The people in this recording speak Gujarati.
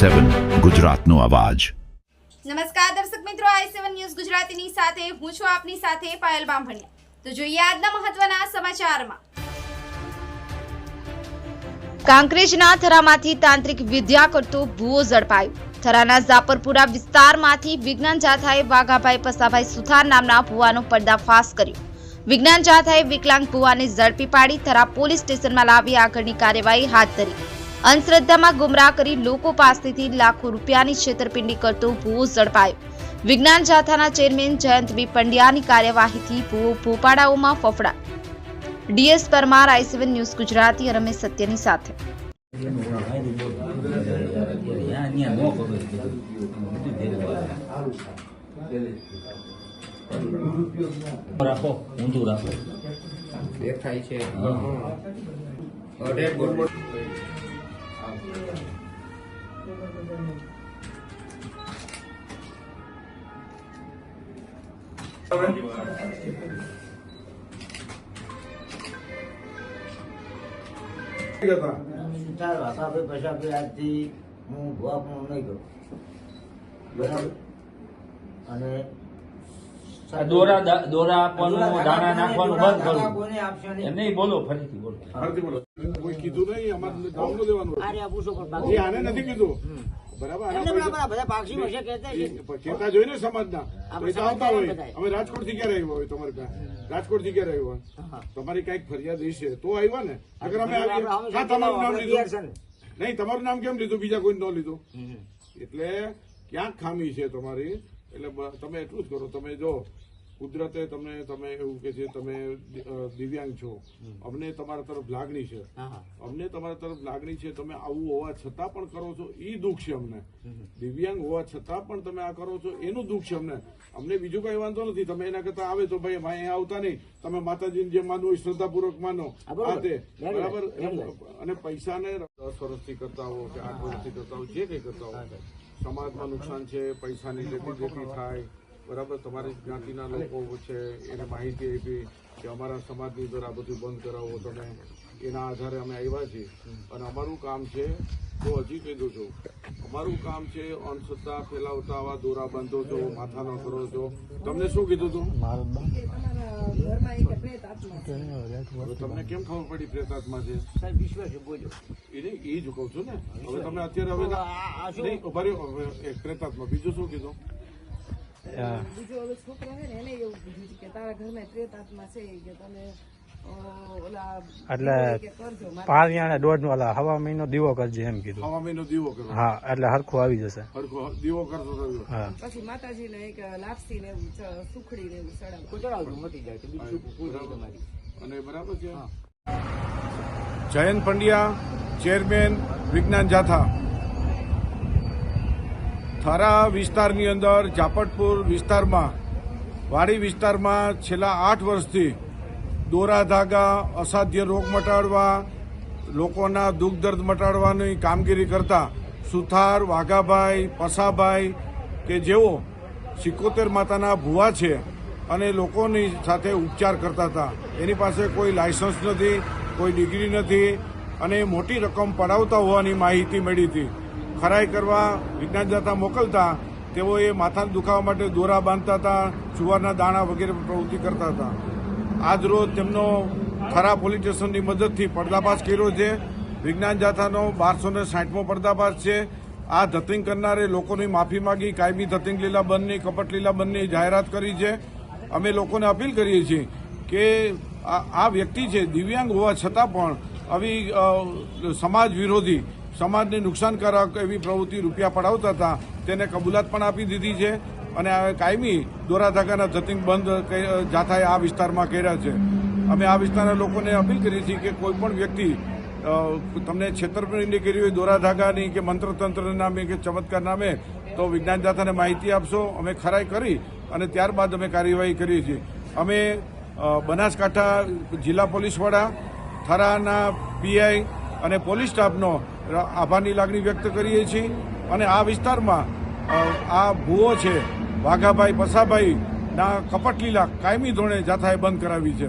સેવન ગુજરાતનો અવાજ. નમસ્કાર દર્શક મિત્રો આઈ સેવન ન્યૂઝ ગુજરાતીની સાથે હું છું આપની સાથે પાયલ બામભણિયા. તો જોઈએ આજના મહત્વના સમાચારમાં. કાંકરેજના થરામાંથી તાંત્રિક વિદ્યા કરતો ભૂવો ઝડપાયો. થરાના ઝાપરપુરા વિસ્તારમાંથી વિજ્ઞાન જાથાએ વાઘાભાઈ પસાભાઈ સુથાર નામના ભૂવાનો પર્દાફાશ કર્યો. વિજ્ઞાન જાથાએ વિકલાંગ ભુવાને ઝડપી પાડી થરા પોલીસ સ્ટેશનમાં લાવી આગળની કાર્યવાહી હાથ ધરી. અંધશ્રદ્ધામાં ગુમરાહ કરી લોકો પાસેથી લાખો રૂપિયાની છેતરપિંડી કરતો ભૂવો ઝડપાયો. વિજ્ઞાન જાથાના ચેરમેન જયંત બી પંડ્યાની કાર્યવાહીથી ભૂવો ભોપાડાઓમાં fafda D S Parmar I seven news Gujarati અને રમેશ સત્યની સાથે. રાખો ઊંધું રાખો. દેખાય છે. હું પણ નહીં ગયો બરાબર? અને દોરા દોરા આપવાનું દાણા નાખવાનું બંધ કરવું નહીં. એમ નહીં બોલો ફરીથી બોલો. ફરીથી બોલો. કોઈ કીધું નહીં અમારે ગામનું દેવાનું અરે પૂછો પણ આને નથી કીધું. બરાબર આના એમને પૈસા- બરાબર, બધા પાક્ષી ભાષા કહેતા છે. એ ચેતા જોઈને સમાજના. આપણે પૈસા આવતા હોય. સમાજના અમે રાજકોટથી ક્યારે આવ્યો હોય તમારે ત્યાં? રાજકોટથી ક્યારે આવ્યો તમારી કંઈક ફરિયાદ હશે. તો આવ્યા ને. અગર અમે તમારું નામ લીધું. નહીં તમારું નામ કેમ લીધું? બીજા કોઈ ન લીધું? એટલે ક્યાંક ખામી છે તમારી. એટલે તમે એટલું જ કરો. તમે જો કુદરતે તમને તમે એવું કે છે તમે દિવ્યાંગ છો. અમને તમારા તરફ લાગણી છે. અમને તમારા તરફ લાગણી છે તમે આવું હોવા છતાં પણ કરો છો એ દુઃખ છે અમને. દિવ્યાંગ હોવા છતાં પણ તમે આ કરો છો એનું દુઃખ છે અમને. અમને બીજું કઈ વાંધો નથી તમે એના કરતા આવે તો ભાઈ ભાઈ અહીંયા આવતા નહીં. તમે માતાજીને જે માનવું શ્રદ્ધાપૂર્વક માનો. આ તે. બરાબર. અને પૈસાને દસ વર્ષથી કરતા હો કે આઠ વર્ષથી કરતા હો જે કઈ કરતા હો. સમાજમાં નુકસાન છે પૈસાની જેટલી જેટલી થાય બરાબર તમારી જ્ઞાતિના લોકો છે એને માહિતી આપી કે અમારા સમાજની અંદર આ બધું બંધ કરાવો તમે. એના આધારે અમે આવ્યા છીએ. અને અમારું કામ છે તો હજી કહી દઉં છું અમારું કામ છે અંધશ્રદ્ધા ફેલાવતા આવા દોરા બાંધો છો માથાનો કરો છો. તમને શું કીધું હતું તમને કેમ ખબર પડી પ્રેતાત્મા છે? સાહેબ વિશ્વાસ બોલો એ એ જ કહું છું ને. હવે તમે અત્યારે હવે પ્રેતાત્મા બીજું શું કીધું? બીજો ઓલો છોકરો છે ને એને એવું કીધું છે કે તારા ઘરમાં પ્રેત આત્મા છે કે તમે એટલે પારિયાણે દોઢ હવા મહિનો દીવો કરજે એમ કીધું. હવા મહિનો દીવો કરો હા એટલે હરખું આવી જશે. હરખો દીવો કરતો હા. પછી માતાજીને એક લાપસી ને સુખડી ને એવું ચડાવે કુતરાવજો મટી જાય તો બીજું કોઈ નહીં તમારી અને બરાબર છે. જયંત પંડ્યા ચેરમેન વિજ્ઞાન જાથા. થરા વિસ્તારની અંદર, જાપટપુર વિસ્તારમાં, વાડી વિસ્તારમાં છેલ્લા આઠ વર્ષથી દોરા ધાગા અસાધ્ય રોગ મટાડવા, લોકોના દુઃખ દર્દ મટાડવાની કામગીરી કરતા સુથાર, વાઘાભાઈ, પસાભાઈ કે જેઓ સિકોતેર માતાના ભુવા છે અને લોકોની સાથે ઉપચાર કરતા હતા. એની પાસે કોઈ લાયસન્સ નથી, કોઈ ડિગ્રી નથી અને મોટી રકમ પડાવતા હોવાની માહિતી મળી હતી. ખરાઈ કરવા વિજ્ઞાન જાતા મોકલતા, તેઓએ માથાને દુખાવા માટે દોરા બાંધતા હતા, જુવારના દાણા વગેરે પ્રવૃત્તિ કરતા હતા. આજરોજ તેમનો ખરા પોલીસ સ્ટેશનની મદદથી પર્દાફાશ કર્યો છે. વિજ્ઞાન જાથાનો બારસો ને સાઠમો પર્દાફાશ છે. આ ધતિંગ કરનારે લોકોની માફી માગી, કાયમી ધતિંગ લીલા બંધની, કપટ લીલા બંધની જાહેરાત કરી છે. અમે લોકોને અપીલ કરીએ છીએ કે આ વ્યક્તિ છે, દિવ્યાંગ હોવા છતાં પણ આવી સમાજ વિરોધી સમાજને નુકસાનકારક એવી પ્રવૃત્તિ રૂપિયા પડાવતા હતા, તેને કબૂલાત પણ આપી દીધી છે અને કાયમી દોરા ધાગાના ધતિંગ બંધ જાથાએ આ વિસ્તારમાં કર્યા છે. અમે આ વિસ્તારના લોકોને અપીલ કરીએ છીએ કે કોઈ પણ વ્યક્તિ તમને છેતરપિંડી કરી હોય દોરા ધાગાની કે મંત્રતંત્ર નામે કે ચમત્કાર નામે, તો વિજ્ઞાન જાથાને માહિતી આપશો. અમે ખરાઈ કરી અને ત્યારબાદ અમે કાર્યવાહી કરીએ છીએ. અમે બનાસકાંઠા જિલ્લા પોલીસ વડા થરાના પીઆઈ અને પોલીસ સ્ટાફનો આભારની લાગણી વ્યક્ત કરીએ છીએ અને આ વિસ્તારમાં આ ભૂવો છે, વાઘાભાઈ પસાભાઈના કપટલીલા કપટ લીલા કાયમી ધોરણે જાથાએ બંધ કરાવી છે.